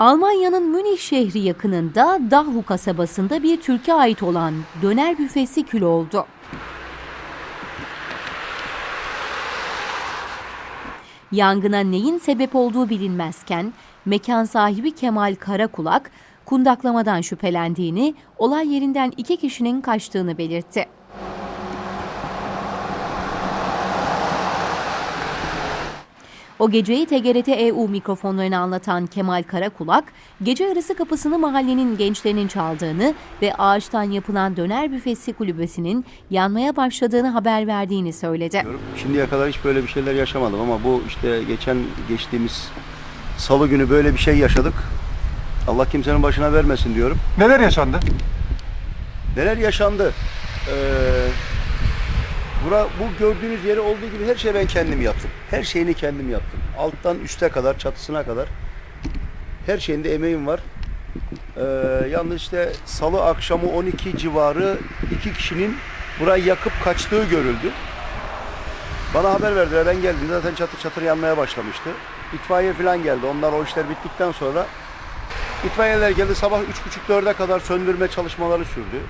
Almanya'nın Münih şehri yakınında Dahlu kasabasında bir Türkiye ait olan döner büfesi kül oldu. Yangına neyin sebep olduğu bilinmezken mekan sahibi Kemal Karakulak kundaklamadan şüphelendiğini, olay yerinden iki kişinin kaçtığını belirtti. O geceyi TGRT EU mikrofonlarına anlatan Kemal Karakulak, gece yarısı kapısını mahallenin gençlerinin çaldığını ve ağaçtan yapılan döner büfesi kulübesinin yanmaya başladığını haber verdiğini söyledi. Diyorum. Şimdiye kadar hiç böyle bir şeyler yaşamadım ama bu işte geçen geçtiğimiz salı günü böyle bir şey yaşadık. Allah kimsenin başına vermesin diyorum. Neler yaşandı? Neler yaşandı? Ee, bura, bu gördüğünüz yeri olduğu gibi her şeyi ben kendim yaptım. Her şeyini kendim yaptım. Alttan üste kadar, çatısına kadar. Her şeyinde emeğim var. Ee, yalnız işte salı akşamı 12 civarı iki kişinin burayı yakıp kaçtığı görüldü. Bana haber verdiler. Ben geldiğimde zaten çatır çatır yanmaya başlamıştı. İtfaiye falan geldi. Onlar o işler bittikten sonra itfaiyeler geldi. Sabah 3.30-4'e kadar söndürme çalışmaları sürdü.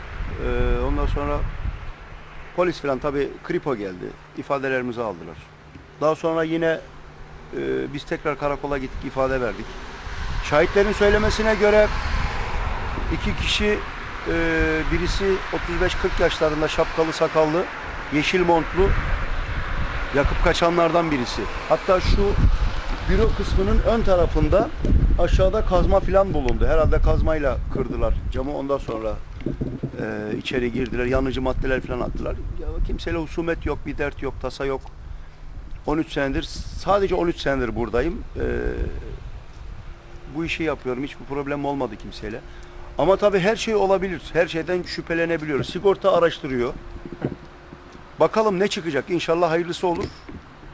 Ee, ondan sonra polis falan tabii kripo geldi. İfadelerimizi aldılar. Daha sonra yine e, biz tekrar karakola gittik ifade verdik. Şahitlerin söylemesine göre iki kişi e, birisi 35-40 yaşlarında şapkalı sakallı yeşil montlu yakıp kaçanlardan birisi. Hatta şu büro kısmının ön tarafında aşağıda kazma filan bulundu. Herhalde kazmayla kırdılar camı ondan sonra e, içeri girdiler. Yanıcı maddeler filan attılar. Ya, kimseyle husumet yok, bir dert yok, tasa yok. 13 senedir, sadece 13 senedir buradayım. E, bu işi yapıyorum. Hiçbir problem olmadı kimseyle. Ama tabii her şey olabilir. Her şeyden şüphelenebiliyoruz. Sigorta araştırıyor. Bakalım ne çıkacak. İnşallah hayırlısı olur.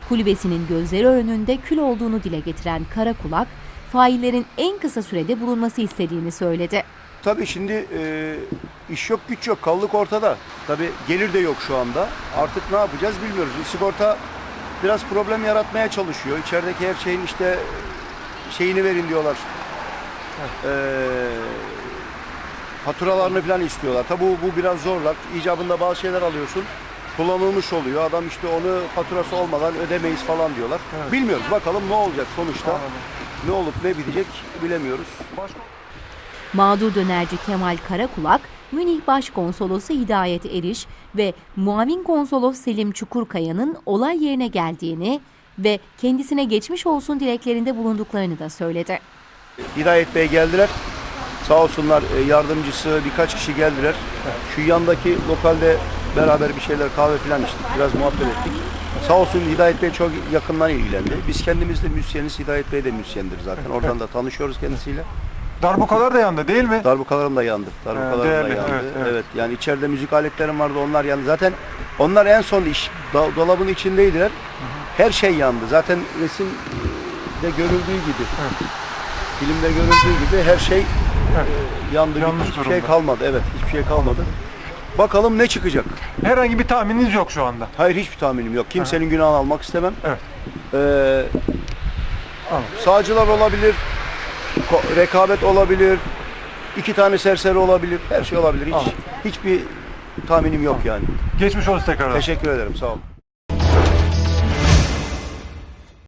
Kulübesinin gözleri önünde kül olduğunu dile getiren Karakulak, faillerin en kısa sürede bulunması istediğini söyledi. Tabii şimdi e, iş yok güç yok kaldık ortada. Tabii gelir de yok şu anda. Artık ne yapacağız bilmiyoruz. Sigorta biraz problem yaratmaya çalışıyor. İçerideki her şeyin işte şeyini verin diyorlar. E, faturalarını falan istiyorlar. Tabii bu, bu biraz zorlar. İcabında bazı şeyler alıyorsun. Kullanılmış oluyor. Adam işte onu faturası olmadan ödemeyiz falan diyorlar. Evet. Bilmiyoruz. Bakalım ne olacak sonuçta. Anladım. Ne olup ne bitecek bilemiyoruz. Başka? Mağdur dönerci Kemal Karakulak, Münih Başkonsolosu Hidayet Eriş ve muavin konsolos Selim Çukurkaya'nın olay yerine geldiğini ve kendisine geçmiş olsun dileklerinde bulunduklarını da söyledi. Hidayet Bey geldiler. Sağ olsunlar e, yardımcısı birkaç kişi geldiler. Şu yandaki lokalde beraber bir şeyler kahve falan içtik. Biraz muhabbet ettik. Sağ olsun Hidayet Bey çok yakından ilgilendi. Biz kendimiz de müzisyeniz. Hidayet Bey de müzisyendir zaten. Oradan da tanışıyoruz kendisiyle. Darbukalar da yandı değil mi? Darbukalarım da yandı. Darbukalarım da değerli, yandı. evet, Evet, evet. yani içeride müzik aletlerim vardı onlar yandı. Zaten onlar en son iş do- dolabın içindeydiler. Her şey yandı. Zaten resim de görüldüğü gibi. Evet. Filmde görüldüğü gibi her şey Evet. e, yandı. Yanmış hiçbir durumda. şey kalmadı. Evet, hiçbir şey kalmadı. Bakalım ne çıkacak? Herhangi bir tahmininiz yok şu anda. Hayır hiçbir tahminim yok. Kimsenin günahını almak istemem. Evet. Ee, Anladım. sağcılar olabilir, rekabet olabilir, iki tane serseri olabilir, her şey olabilir. Hiç, hiçbir tahminim yok yani. Geçmiş olsun tekrardan. Teşekkür ederim, sağ olun.